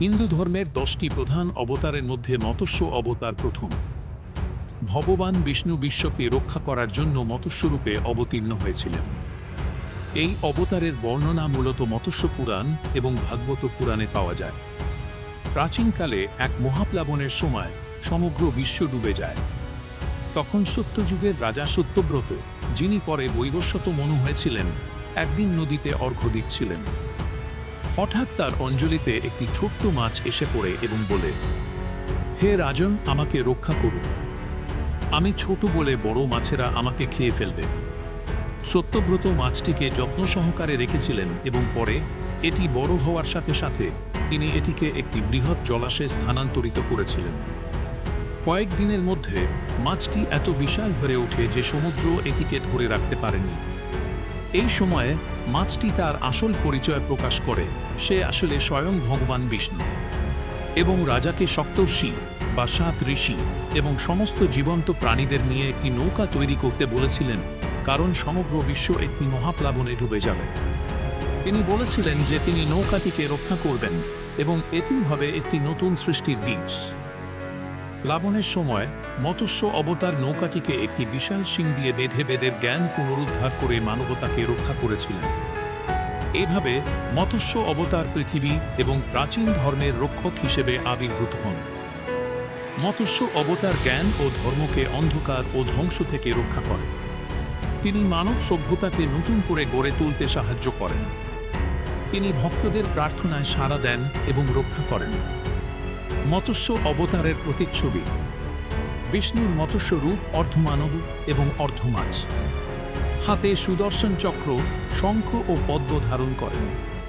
হিন্দু ধর্মের দশটি প্রধান অবতারের মধ্যে মৎস্য অবতার প্রথম। ভগবান বিষ্ণু বিশ্বকে রক্ষা করার জন্য মৎস্যরূপে অবতীর্ণ হয়েছিলেন। এই অবতারের বর্ণনা মূলত মৎস্য পুরাণ এবং ভাগবত পুরাণে পাওয়া যায়। প্রাচীনকালে এক মহাপ্লাবনের সময় সমগ্র বিশ্ব ডুবে যায়। তখন সত্যযুগের রাজা সত্যব্রত, যিনি পরে বৈবস্বত মনু হয়েছিলেন, একদিন নদীতে অর্ঘ্য দিচ্ছিলেন। হঠাৎ তার অঞ্জলিতে একটি ছোট্ট মাছ এসে পড়ে এবং বলে, হে রাজন, আমাকে রক্ষা করুন। আমি ছোট বলে বড় মাছেরা আমাকে খেয়ে ফেলবে। সত্যব্রত মাছটিকে যত্ন সহকারে রেখেছিলেন এবং পরে এটি বড় হওয়ার সাথে সাথে তিনি এটিকে একটি বৃহৎ জলাশয়ে স্থানান্তরিত করেছিলেন। কয়েক দিনের মধ্যে মাছটি এত বিশাল হয়ে ওঠে যে সমুদ্র এটিকে ধরে রাখতে পারেনি। এই সময়ে মাছটি তার আসল পরিচয় প্রকাশ করে। সে আসলে স্বয়ং ভগবান বিষ্ণু এবং রাজাকে সপ্তর্ষি বা সাত ঋষি এবং সমস্ত জীবন্ত প্রাণীদের নিয়ে একটি নৌকা তৈরি করতে বলেছিলেন, কারণ সমগ্র বিশ্ব একটি মহাপ্লাবনে ডুবে যাবে। তিনি বলেছিলেন যে তিনি নৌকাটিকে রক্ষা করবেন এবং এটি হবে একটি নতুন সৃষ্টির বীজ প্লাবনের সময় মৎস্য অবতার নৌকাটিকে একটি বিশাল শিং দিয়ে বেঁধে বেদের জ্ঞান পুনরুদ্ধার করে মানবতাকে রক্ষা করেছিলেন। এভাবে মৎস্য অবতার পৃথিবী এবং প্রাচীন ধর্মের রক্ষক হিসেবে আবির্ভূত হন। মৎস্য অবতার জ্ঞান ও ধর্মকে অন্ধকার ও ধ্বংস থেকে রক্ষা করে তিনি মানব সভ্যতাকে নতুন করে গড়ে তুলতে সাহায্য করেন। তিনি ভক্তদের প্রার্থনায় সাড়া দেন এবং রক্ষা করেন। মৎস্য অবতারের প্রতিচ্ছবি। বিষ্ণুর মৎস্য রূপ অর্ধমানব এবং অর্ধমাছ। হাতে সুদর্শন চক্র, শঙ্খ ও পদ্ম ধারণ করেন।